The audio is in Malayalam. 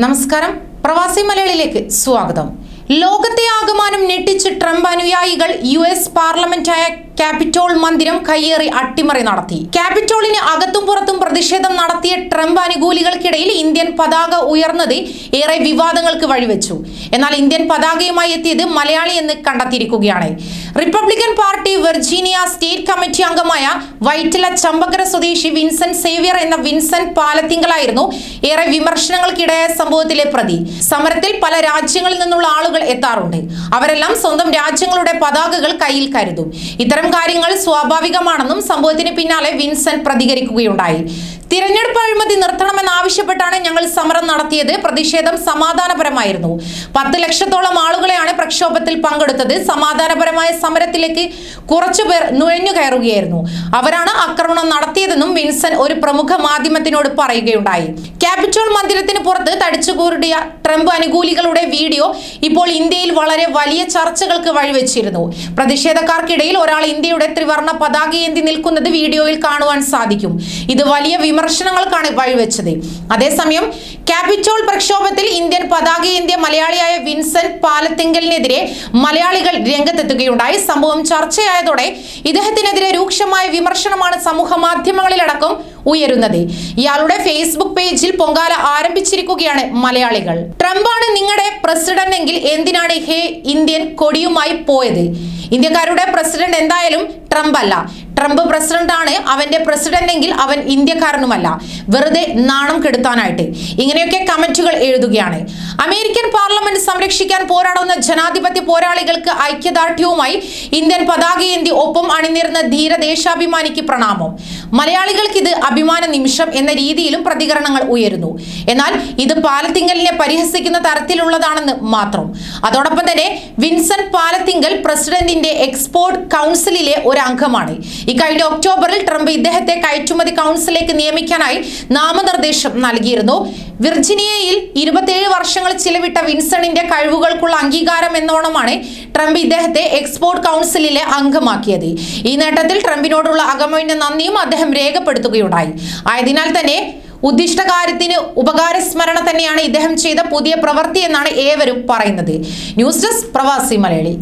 നമസ്കാരം. പ്രവാസി മലയാളിയിലേക്ക് സ്വാഗതം. ലോകത്തെ ആകമാനം ഞെട്ടിച്ച് ട്രംപ് അനുയായികൾ യു എസ് പാർലമെന്റായ ക്യാപിറ്റോൾ മന്ദിരം കയ്യേറി അട്ടിമറി നടത്തി. ക്യാപിറ്റോളിന് അകത്തും പുറത്തും പ്രതിഷേധം നടത്തിയ ട്രംപ് അനുകൂലികൾക്കിടയിൽ ഇന്ത്യൻ പതാക ഉയർന്നത് ഏറെ വിവാദങ്ങൾക്ക് വഴിവെച്ചു. എന്നാൽ ഇന്ത്യൻ പതാകയുമായി എത്തിയത് മലയാളി എന്ന് കണ്ടെത്തിയിരിക്കുകയാണ്. Republican party Virginia state committee അംഗമായ വൈറ്റില ചമ്പക്കര സ്വദേശി വിൻസെന്റ് സേവ്യർ എന്ന വിൻസെന്റ് പാലത്തിങ്കലായിരുന്നു ഏറെ വിമർശനങ്ങൾക്കിടയായ സംഭവത്തിലെ പ്രതി. സമരത്തിൽ പല രാജ്യങ്ങളിൽ നിന്നുള്ള ആളുകൾ എത്താറുണ്ട്. അവരെല്ലാം സ്വന്തം രാജ്യങ്ങളുടെ പതാകകൾ കയ്യിൽ കരുതും. ഇത്തരം കാര്യങ്ങൾ സ്വാഭാവികമാണെന്നും സംഭവത്തിന് പിന്നാലെ വിൻസെന്റ് പ്രതികരിക്കുകയുണ്ടായി. തിരഞ്ഞെടുപ്പ് അഴിമതി നിർത്തണമെന്നാവശ്യപ്പെട്ടാണ് ഞങ്ങൾ സമരം നടത്തിയത്. പ്രതിഷേധം സമാധാനപരമായിരുന്നു. പത്ത് ലക്ഷത്തോളം ആളുകളെയാണ് പ്രക്ഷോഭത്തിൽ പങ്കെടുത്തത്. സമാധാനപരമായ സമരത്തിലേക്ക് കുറച്ചുപേർ നുഴഞ്ഞു കയറുകയായിരുന്നു. അവരാണ് ആക്രമണം നടത്തിയതെന്നും വിൻസൻ ഒരു പ്രമുഖ മാധ്യമത്തിനോട് പറയുകയുണ്ടായി. ക്യാപിറ്റോൾ മന്ദിരത്തിന് പുറത്ത് തടിച്ചുകൂടിയ ട്രംപ് അനുകൂലികളുടെ വീഡിയോ ഇപ്പോൾ ഇന്ത്യയിൽ വളരെ വലിയ ചർച്ചകൾക്ക് വഴിവെച്ചിരുന്നു. പ്രതിഷേധക്കാർക്കിടയിൽ ഒരാൾ ഇന്ത്യയുടെ ത്രിവർണ പതാകയേന്തി നിൽക്കുന്നത് വീഡിയോയിൽ കാണുവാൻ സാധിക്കും. ഇത് വലിയ വിമർശനങ്ങൾക്കാണ് വഴിവെച്ചത്. അതേസമയം ക്യാപിറ്റോൾ പ്രക്ഷോഭത്തിൽ ഇന്ത്യൻ പതാകയേന്ത്യ മലയാളിയായ വിൻസെന്റ് പാലത്തിങ്കലിനെതിരെ മലയാളികൾ രംഗത്തെത്തുകയുണ്ടായി. സംഭവം ചർച്ചയായതോടെ ഇദ്ദേഹത്തിനെതിരെ രൂക്ഷമായ വിമർശനമാണ് സമൂഹ മാധ്യമങ്ങളിലടക്കം ഉയരുന്നത്. ഇയാളുടെ ഫേസ്ബുക്ക് പേജിൽ പൊങ്കാല ആരംഭിച്ചിരിക്കുകയാണ് മലയാളികൾ. ട്രംപാണ് നിങ്ങളുടെ പ്രസിഡന്റ് എങ്കിൽ എന്തിനാണ് ഹേ ഇന്ത്യൻ കൊടിയുമായി പോയത്? ഇന്ത്യക്കാരുടെ പ്രസിഡന്റ് എന്തായാലും ട്രംപ് അല്ല ട്രംപ് പ്രസിഡന്റാണ് അവന്റെ പ്രസിഡന്റ് എങ്കിൽ അവൻ ഇന്ത്യക്കാരനുമല്ല. വെറുതെ നാണം കെടുത്താനായിട്ട്. ഇങ്ങനെയൊക്കെ കമന്റുകൾ എഴുതുകയാണ്. അമേരിക്കൻ പാർലമെന്റ് സംരക്ഷിക്കാൻ പോരാടുന്ന ജനാധിപത്യ പോരാളികൾക്ക് ഐക്യദാർഢ്യവുമായി ഇന്ത്യൻ പതാകയേന്തി ഒപ്പം അണിനിരുന്ന ധീര ദേശാഭിമാനിക്ക് പ്രണാമം. മലയാളികൾക്ക് ഇത് അഭിമാന നിമിഷം എന്ന രീതിയിലും പ്രതികരണങ്ങൾ ഉയരുന്നു. എന്നാൽ ഇത് പാലത്തിങ്കലിനെ പരിഹസിക്കുന്ന തരത്തിലുള്ളതാണെന്ന് മാത്രം. അതോടൊപ്പം തന്നെ വിൻസെന്റ് പാലത്തിങ്കൽ പ്രസിഡന്റിന്റെ എക്സ്പോർട്ട് കൗൺസിലിലെ ഒരു അംഗമാണ് ഇക്കഴിഞ്ഞ ഒക്ടോബറിൽ ട്രംപ് ഇദ്ദേഹത്തെ കയറ്റുമതി കൗൺസിലേക്ക് നിയമിക്കാനായി നാമനിർദ്ദേശം നൽകിയിരുന്നു. വിർജിനിയയിൽ ഇരുപത്തിയേഴ് വർഷങ്ങൾ ചിലവിട്ട വിൻസണിന്റെ കഴിവുകൾക്കുള്ള അംഗീകാരം എന്നോണമാണ് ട്രംപ് ഇദ്ദേഹത്തെ എക്സ്പോർട്ട് കൗൺസിലിലെ അംഗമാക്കിയത്. ഈ നേട്ടത്തിൽ ട്രംപിനോടുള്ള അകമഴിഞ്ഞ നന്ദിയും അദ്ദേഹം രേഖപ്പെടുത്തുകയുണ്ടായി. ആയതിനാൽ തന്നെ ഉദ്ദിഷ്ട കാര്യത്തിന് ഉപകാരസ്മരണ തന്നെയാണ് ഇദ്ദേഹം ചെയ്ത പുതിയ പ്രവൃത്തി എന്നാണ് ഏവരും പറയുന്നത്. ന്യൂസ് ഡെസ്ക് പ്രവാസി മലയാളി.